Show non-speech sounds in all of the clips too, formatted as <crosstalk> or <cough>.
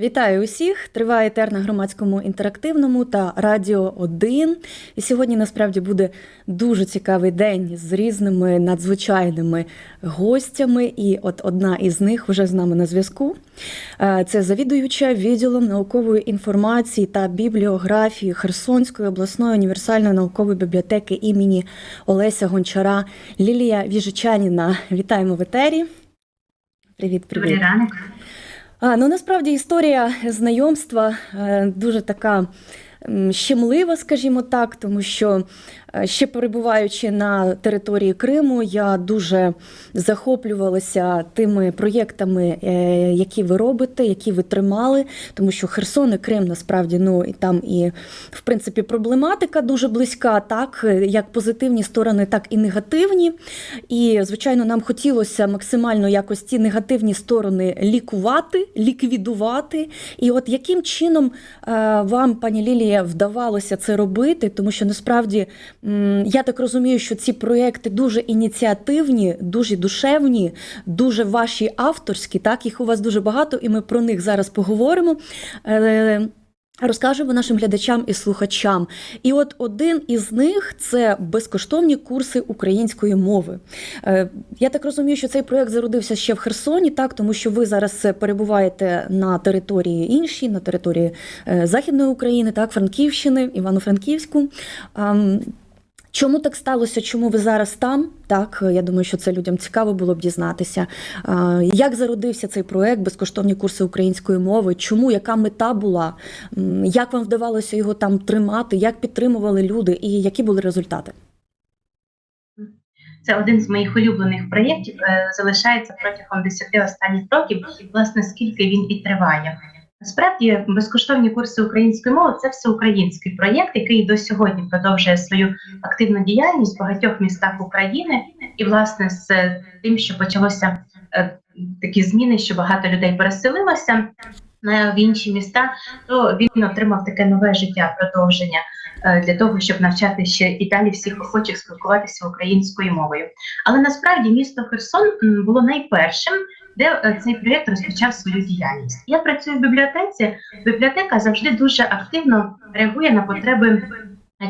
Вітаю усіх! Триває етер на громадському інтерактивному та Радіо 1. І сьогодні насправді буде дуже цікавий день з різними надзвичайними гостями. І от одна із них вже з нами на зв'язку. Е, Це завідуюча відділом наукової інформації та бібліографії Херсонської обласної універсальної наукової бібліотеки імені Олеся Гончара Лілія Віжичаніна. Вітаємо в етері. Привіт, привіт. Добрий ранок. А, ну насправді історія знайомства е, дуже така щемлива, скажімо так, тому що ще перебуваючи на території Криму, я дуже захоплювалася тими проєктами, е, які ви робите, які ви тримали, тому що Херсон і Крим насправді ну і там і в принципі проблематика дуже близька, так е, як позитивні сторони, так і негативні. І звичайно, нам хотілося максимально якось ці негативні сторони лікувати, ліквідувати. І от яким чином е, вам, пані Лілія, вдавалося це робити? Тому що насправді я так розумію, що ці проекти дуже ініціативні, дуже душевні, дуже ваші авторські. Так, їх у вас дуже багато, і ми про них зараз поговоримо. Е, Розкажемо нашим глядачам і слухачам. І от один із них це безкоштовні курси української мови. Е, Я так розумію, що цей проект зародився ще в Херсоні, так тому що ви зараз перебуваєте на території іншій, на території е, Західної України, так, Франківщини, Івано-Франківську. Чому так сталося? Чому ви зараз там? Так, я думаю, що це людям цікаво було б дізнатися. Як зародився цей проект безкоштовні курси української мови? Чому яка мета була? Як вам вдавалося його там тримати? Як підтримували люди, і які були результати? Це один з моїх улюблених проєктів. е, Залишається протягом 10 останніх років. Власне, скільки він і триває. Насправді, безкоштовні курси української мови це всеукраїнський проєкт, який до сьогодні продовжує свою активну діяльність в багатьох містах України. І, власне, з тим, що почалося е, такі зміни, що багато людей переселилося е, в інші міста, то він отримав таке нове життя, продовження е, для того, щоб навчати ще і далі всіх охочих спілкуватися українською мовою. Але насправді місто Херсон було найпершим, де е, цей проєкт розпочав свою діяльність. Я працюю в бібліотеці. Бібліотека завжди дуже активно реагує на потреби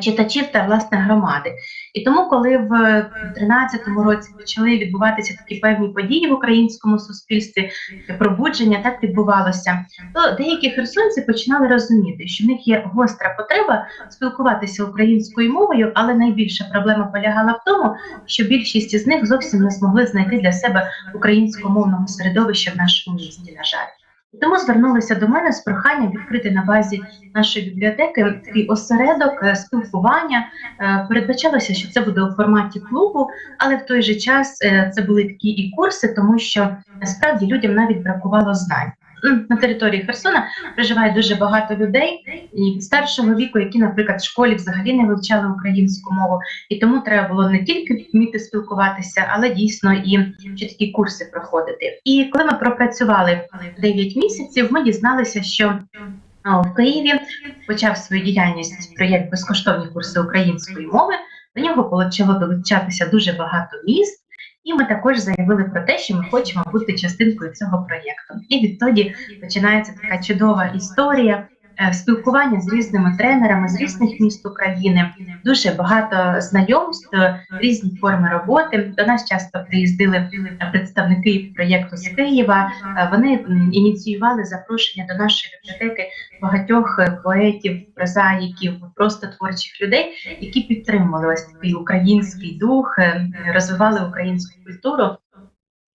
читачів та власне громади. І тому, коли в 2013 році почали відбуватися такі певні події в українському суспільстві, пробудження так відбувалося, то деякі херсонці починали розуміти, що в них є гостра потреба спілкуватися українською мовою, але найбільша проблема полягала в тому, що більшість із них зовсім не змогли знайти для себе українськомовного середовища в нашому місті, на жаль. Тому звернулися до мене з проханням відкрити на базі нашої бібліотеки такий осередок е, спілкування. Е, Передбачалося, що це буде у форматі клубу, але в той же час е, це були такі і курси, тому що насправді людям навіть бракувало знань. М, На території Херсона проживає дуже багато людей і старшого віку, які, наприклад, в школі взагалі не вивчали українську мову, і тому треба було не тільки вміти спілкуватися, але дійсно і ще такі курси проходити. І коли ми пропрацювали 9 місяців, ми дізналися, що в Києві почав свою діяльність проєкт безкоштовні курси української мови. До нього почало долучатися дуже багато міст. І ми також заявили про те, що ми хочемо бути частинкою цього проєкту. І відтоді починається така чудова історія спілкування з різними тренерами з різних міст України. Дуже багато знайомств, е, різні форми роботи. До нас часто приїздили е, представники проєкту з Києва. Е, Вони ініціювали запрошення до нашої бібліотеки багатьох е, поетів, прозаїків, просто творчих людей, які підтримували ось такий український дух, е, розвивали українську культуру.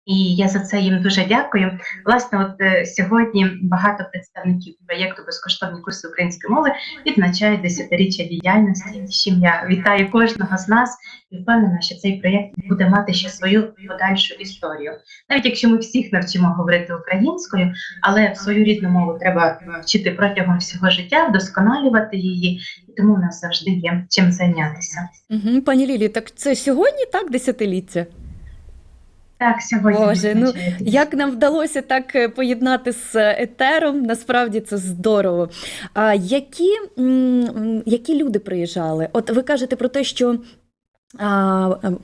І я за це їм дуже дякую. Власне, от е, сьогодні багато представників проєкту безкоштовні курси української мови відзначають десятиріччя діяльності. з чим я вітаю кожного з нас і впевнена, що цей проєкт буде мати ще свою подальшу історію. Навіть якщо ми всіх навчимо говорити українською, але свою рідну мову треба вчити протягом всього життя, вдосконалювати її, і тому у нас завжди є чим зайнятися. Угу. Пані Лілі, так це сьогодні так десятиліття? Так, сьогодні Боже, ну. Як нам вдалося так е, поєднати з етером, насправді це здорово. А які, які люди приїжджали? От ви кажете про те, що е,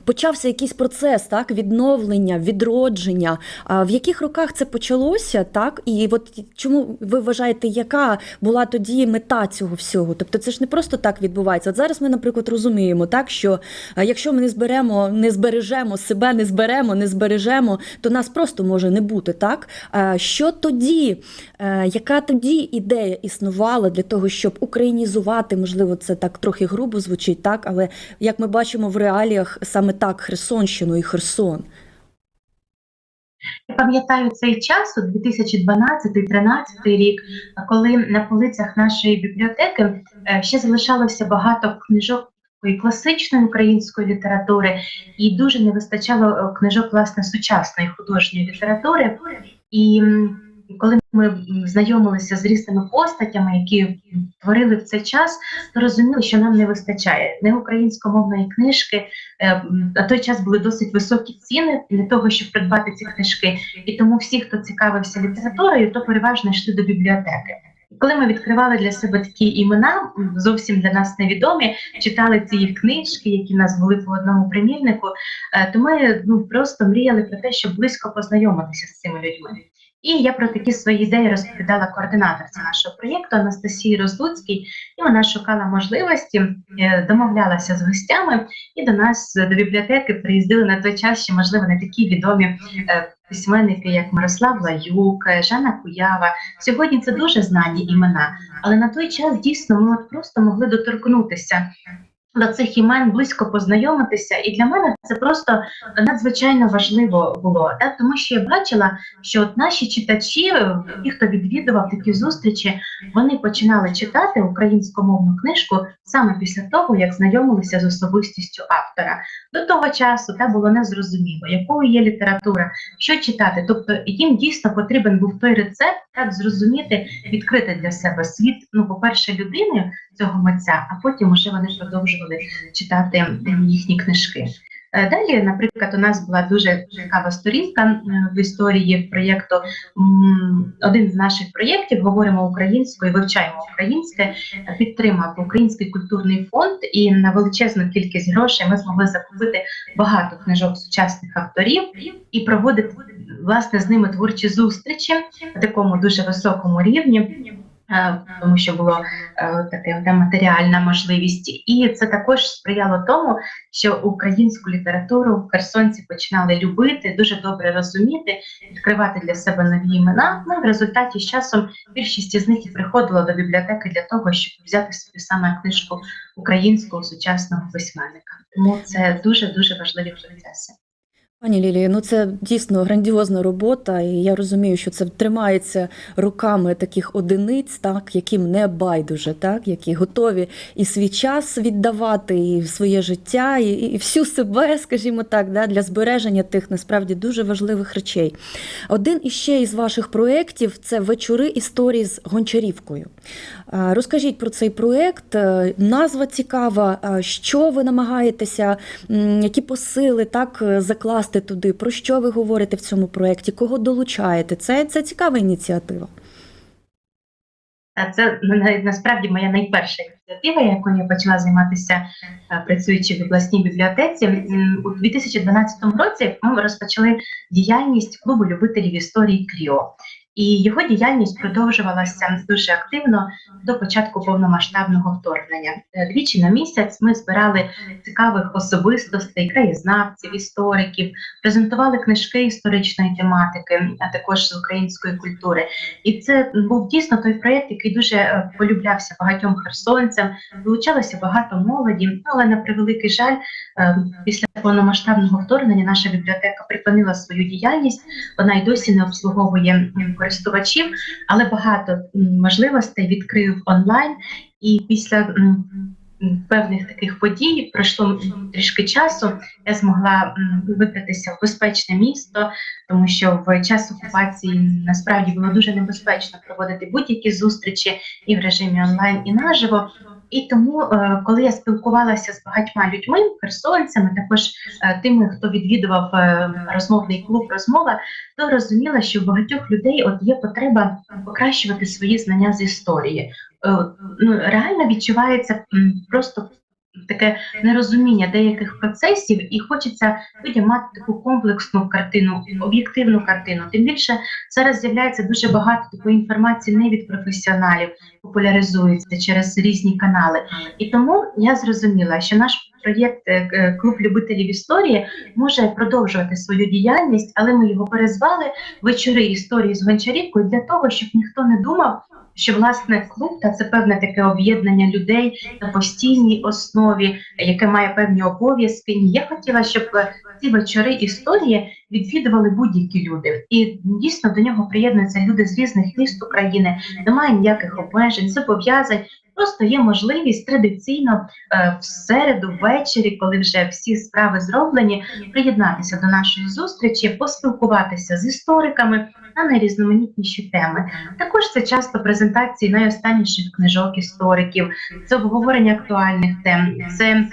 почався якийсь процес так, відновлення, відродження. В яких роках це почалося? Так? І от чому ви вважаєте, яка була тоді мета цього всього? Тобто це ж не просто так відбувається. От зараз ми, наприклад, розуміємо, так, що якщо ми не зберемо, не збережемо себе, не зберемо, не збережемо, то нас просто може не бути. Так? Що тоді, е, яка тоді ідея існувала для того, щоб українізувати, можливо, це так трохи грубо звучить, так, але як ми бачимо реаліях саме так Херсонщину і Херсон. Я пам'ятаю цей час, от 2012-2013 рік, коли на полицях нашої бібліотеки е, ще залишалося багато книжок класичної української літератури, і дуже не вистачало е, книжок власне сучасної художньої літератури. І коли ми знайомилися з різними постатями, які творили в цей час, то розуміли, що нам не вистачає не українськомовної книжки. Е, На той час були досить високі ціни для того, щоб придбати ці книжки. І тому всі, хто цікавився літературою, то переважно йшли до бібліотеки. Коли ми відкривали для себе такі імена, зовсім для нас невідомі, читали ці їх книжки, які нас були по одному примірнику, е, то ми ну просто мріяли про те, щоб близько познайомитися з цими людьми. І я про такі свої ідеї розповідала координаторці нашого проєкту Анастасії Розлуцькій, і вона шукала можливості, е, домовлялася з гостями, і до нас е, до бібліотеки приїздили на той час ще, можливо, не такі відомі е, письменники, як Мирослав Лаюк, Жанна Куява. Сьогодні це дуже знані імена, але на той час дійсно ми от просто могли доторкнутися. До цих імен близько познайомитися, і для мене це просто надзвичайно важливо було, так? тому що я бачила, що от наші читачі, ті, хто відвідував такі зустрічі, вони починали читати українськомовну книжку саме після того, як знайомилися з особистістю автора. До того часу та було незрозуміло, якою є література, що читати. Тобто їм дійсно потрібен був той рецепт, так зрозуміти, відкрити для себе світ. Ну, по-перше, людини цього митця, а потім уже вони продовжували читати їхні книжки. Е, Далі, наприклад, у нас була дуже цікава сторінка в історії проєкту. Один з наших проєктів говоримо українською, вивчаємо українське, е, підтримав Український культурний фонд, і на величезну кількість грошей ми змогли закупити багато книжок сучасних авторів і проводити власне з ними творчі зустрічі на такому дуже високому рівні. Е, Тому що була така та матеріальна можливість, і це також сприяло тому, що українську літературу херсонці починали любити, дуже добре розуміти, відкривати для себе нові імена. Ну в результаті з часом більшість із них і приходила до бібліотеки для того, щоб взяти собі саме книжку українського сучасного письменника. Тому це дуже дуже важливі процеси. Пані Лілія, ну це дійсно грандіозна робота, і я розумію, що це тримається руками таких одиниць, так, яким не байдуже, так, які готові і свій час віддавати, і своє життя, і, і всю себе, <laughs> скажімо так, да, для збереження тих насправді дуже важливих речей. Один іще із ваших проєктів це вечори історії з Гончарівкою. Розкажіть про цей проєкт, е, назва цікава, що ви намагаєтеся, які посили так е, закласти туди, про що ви говорите в цьому проєкті, кого долучаєте? Це, це цікава ініціатива. Це ну, насправді моя найперша ініціатива, якою я почала займатися, е, працюючи в обласній бібліотеці. У 2012 році ми розпочали діяльність клубу любителів історії Кріо. І його діяльність продовжувалася дуже активно до початку повномасштабного вторгнення. Е, Двічі на місяць ми збирали цікавих особистостей, краєзнавців, істориків, презентували книжки історичної тематики, а також з української культури. І це був дійсно той проєкт, який дуже е, полюблявся багатьом херсонцям. Долучалося багато молоді. Але на превеликий жаль, е, після повномасштабного вторгнення наша бібліотека припинила свою діяльність. Вона й досі не обслуговує користувачів, але багато можливостей відкрив онлайн. І після певних таких подій пройшло трішки часу. Я змогла вибратися в безпечне місто, тому що в час окупації насправді було дуже небезпечно проводити будь-які зустрічі і в режимі онлайн, і наживо. І тому, е, коли я спілкувалася з багатьма людьми, херсонцями, також е, тими, хто відвідував е, розмовний клуб розмова, то розуміла, що в багатьох людей от є потреба покращувати свої знання з історії. Ну реально відчувається просто таке нерозуміння деяких процесів, і хочеться людям мати таку комплексну картину, об'єктивну картину. Тим більше зараз з'являється дуже багато такої інформації не від професіоналів, популяризується через різні канали. І тому я зрозуміла, що наш проєкт е, Клуб любителів історії може продовжувати свою діяльність, але ми його перезвали вечори історії з гончарівкою для того, щоб ніхто не думав, що власне клуб та це певне таке об'єднання людей на постійній основі, яке має певні обов'язки. Я хотіла, щоб е, ці вечори історії відвідували будь-які люди, і дійсно до нього приєднуються люди з різних міст України. Немає ніяких обмежень, зобов'язань. Просто є можливість традиційно е, в середу, ввечері, коли вже всі справи зроблені, приєднатися до нашої зустрічі, поспілкуватися з істориками на найрізноманітніші теми. Також це часто презентації найостанніших книжок істориків, це обговорення актуальних тем, це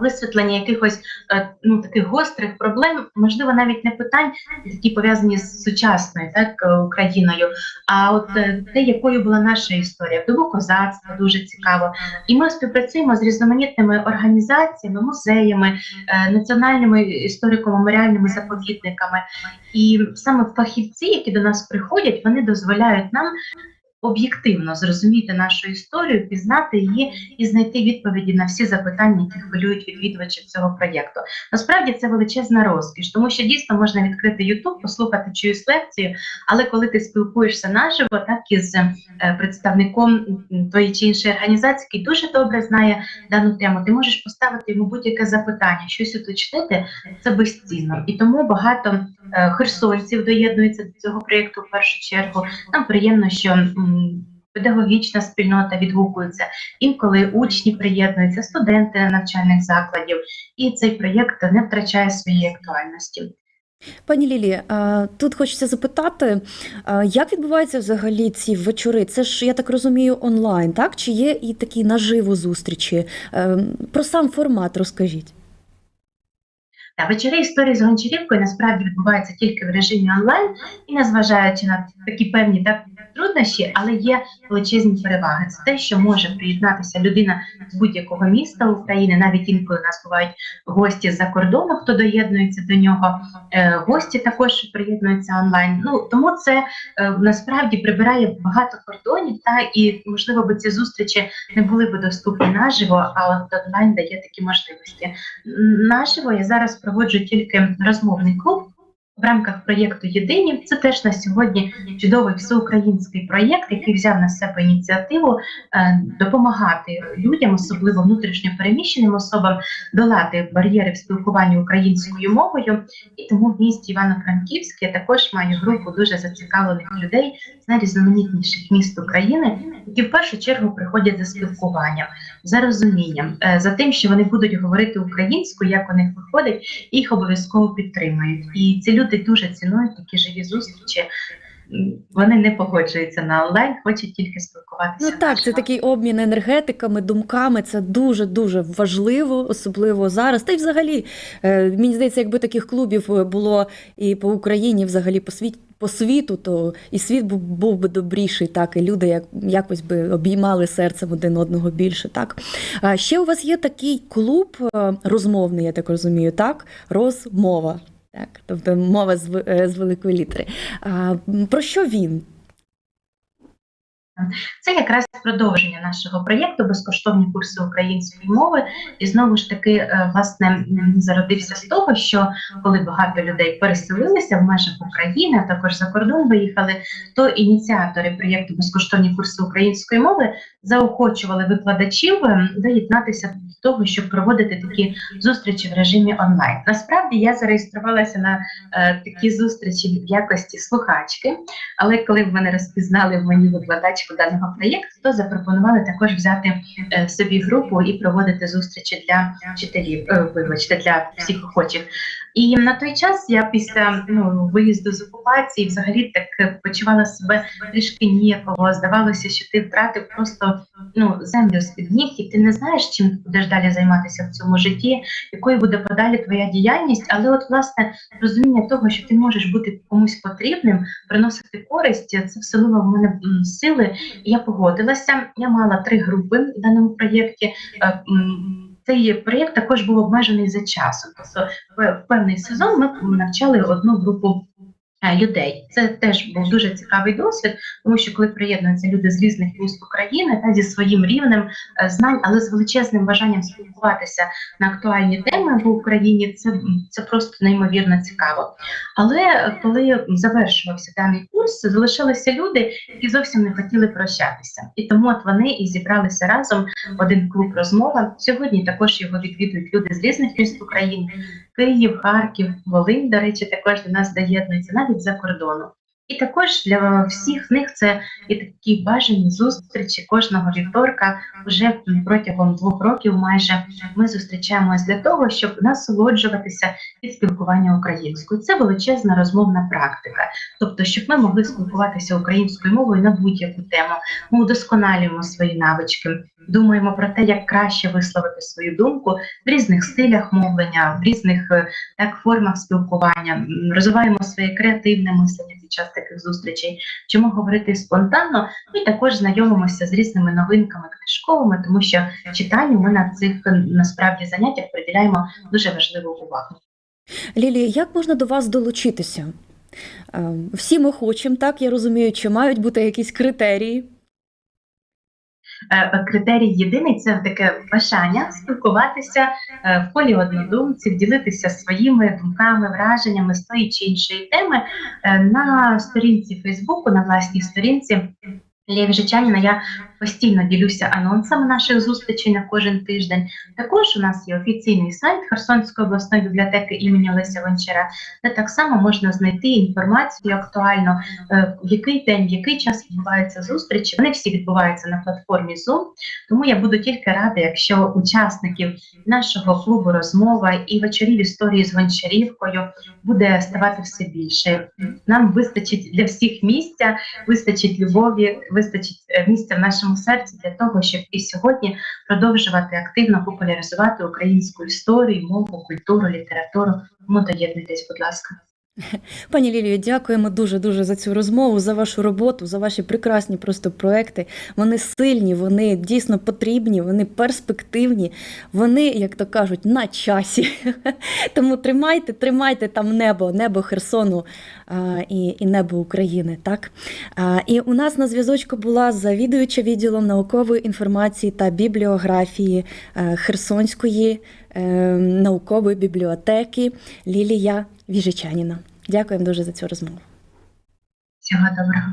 висвітлення якихось е, ну таких гострих проблем, можливо, навіть не питань, які пов'язані з сучасною так е, Україною. А от е, те, якою була наша історія, добу козацтва дуже цікаво. І ми співпрацюємо з різноманітними організаціями, музеями, національними історико-меморіальними заповідниками. І саме фахівці, які до нас приходять, вони дозволяють нам об'єктивно зрозуміти нашу історію, пізнати її і знайти відповіді на всі запитання, які хвилюють відвідувачів цього проєкту. Насправді це величезна розкіш, тому що дійсно можна відкрити YouTube, послухати чиюсь лекцію, але коли ти спілкуєшся наживо, так із е, представником тої чи іншої організації, який дуже добре знає дану тему, ти можеш поставити йому будь-яке запитання, щось уточнити, це безцінно. І тому багато херсонців доєднуються до цього проєкту в першу чергу. Нам приємно, що педагогічна спільнота відгукується, інколи учні приєднуються, студенти навчальних закладів, і цей проєкт не втрачає своєї актуальності. Пані Лілі, тут хочеться запитати, як відбуваються взагалі ці вечори? Це ж, я так розумію, онлайн, так? Чи є і такі наживо зустрічі? Ем, Про сам формат розкажіть. Та вечори історії з гончарівкою насправді відбуваються тільки в режимі онлайн, і незважаючи на такі певні так, труднощі, але є величезні переваги. Це те, що може приєднатися людина з будь-якого міста України, навіть інколи у нас бувають гості з-за кордону, хто доєднується до нього. Е, гості також приєднуються онлайн. Ну тому це е, насправді прибирає багато кордонів, та і можливо би ці зустрічі не були би доступні наживо, а от онлайн дає такі можливості. Наживо я зараз проводжу тільки розмовний клуб. В рамках проєкту Єдині це теж на сьогодні чудовий всеукраїнський проєкт, який взяв на себе ініціативу е, допомагати людям, особливо внутрішньо переміщеним особам, долати бар'єри в спілкуванні українською мовою. І тому в місті Івано-Франківськ я також маю групу дуже зацікавлених людей найрізноманітніших міст України, які в першу чергу приходять за спілкуванням, за розумінням, е, за тим, що вони будуть говорити українською, як у них виходить, їх обов'язково підтримують. І ці люди дуже цінують такі живі зустрічі. Вони не погоджуються на онлайн, хочуть тільки спілкуватися. Ну так, це такий обмін енергетиками, думками. Це дуже дуже важливо, особливо зараз. Та й взагалі, е, мені здається, якби таких клубів е, було і по Україні, взагалі по світі. По світу, то і світ був, був би добріший, так і люди як, якось би обіймали серцем один одного більше. Так ще у вас є такий клуб е, розмовний, я так розумію, так? Розмова. Так, тобто мова з, е, з великої літери. А, про що він? Це якраз продовження нашого проєкту безкоштовні курси української мови. І знову ж таки, е, власне, зародився з того, що коли багато людей переселилися в межах України, а також за кордон виїхали, то ініціатори проєкту безкоштовні курси української мови заохочували викладачів е, доєднатися до того, щоб проводити такі зустрічі в режимі онлайн. Насправді я зареєструвалася на е, такі зустрічі в якості слухачки. Але коли в мене розпізнали в мені викладачку даного проєкту, то запропонували також взяти е, собі групу і проводити зустрічі для вчителів, е, вибачте, для всіх охочих. І на той час я після ну, виїзду з окупації взагалі так е, почувала себе трішки ніяково. Здавалося, що ти втратив просто ну, землю з-під ніг, і ти не знаєш, чим будеш далі займатися в цьому житті, якою буде подалі твоя діяльність. Але от власне розуміння того, що ти можеш бути комусь потрібним, приносити користь, це вселило в мене сили. І я погодилася. Я мала три групи в даному проєкті. Цей проєкт також був обмежений за часом. Тобто в певний сезон ми навчали одну групу. Е, Людей це теж був дуже цікавий досвід, тому що коли приєднуються люди з різних міст України та зі своїм рівнем е, знань, але з величезним бажанням спілкуватися на актуальні теми в Україні, це, це просто неймовірно цікаво. Але е, коли завершувався даний курс, залишилися люди, які зовсім не хотіли прощатися, і тому от вони і зібралися разом в один клуб розмова. Сьогодні також його відвідують люди з різних міст України: Київ, Харків, Волинь, до речі, також до нас доєднуються навіть за кордону. І також для всіх них це і такі бажані зустрічі кожного вівторка. Вже протягом двох років майже ми зустрічаємось для того, щоб насолоджуватися від спілкування українською. Це величезна розмовна практика. Тобто, щоб ми могли спілкуватися українською мовою на будь-яку тему, ми удосконалюємо свої навички, думаємо про те, як краще висловити свою думку в різних стилях мовлення, в різних е, так формах спілкування, розвиваємо своє креативне мислення під час таких зустрічей, вчимо говорити спонтанно. І також знайомимося з різними новинками книжковими, тому що читанню ми на цих е, насправді заняттях приділяємо дуже важливу увагу. Лілія, як можна до вас долучитися? Е, Всі ми хочемо, так я розумію, чи мають бути якісь критерії. Е, Критерій єдиний це таке бажання спілкуватися е, в колі однодумців, ділитися своїми думками, враженнями з тої чи іншої теми Е, на сторінці Фейсбуку, на власній сторінці. Лєві Жичаніна я постійно ділюся анонсами наших зустрічей на кожен тиждень. Також у нас є офіційний сайт Херсонської обласної бібліотеки імені Леся Гончара, де так само можна знайти інформацію актуально, е, в який день, в який час відбуваються зустрічі. Вони всі відбуваються на платформі Zoom. Тому я буду тільки рада, якщо учасників нашого клубу розмова і вечорів історії з гончарівкою буде ставати все більше. Нам вистачить для всіх місця, вистачить любові, вистачить е, місця в нашому серці для того, щоб і сьогодні продовжувати активно популяризувати українську історію, мову, культуру, літературу. Тому доєднуйтесь, будь ласка. <laughs> Пані Лілію, дякуємо дуже дуже за цю розмову, за вашу роботу, за ваші прекрасні просто проекти. Вони сильні, вони дійсно потрібні, вони перспективні, вони, як то кажуть, на часі. <laughs> Тому тримайте, тримайте там небо, небо Херсону а, і, і небо України. Так? А, і у нас на зв'язочку була завідуюча відділом наукової інформації та бібліографії е, Херсонської наукової бібліотеки Лілія Віжичаніна. Дякуємо дуже за цю розмову. Всього доброго.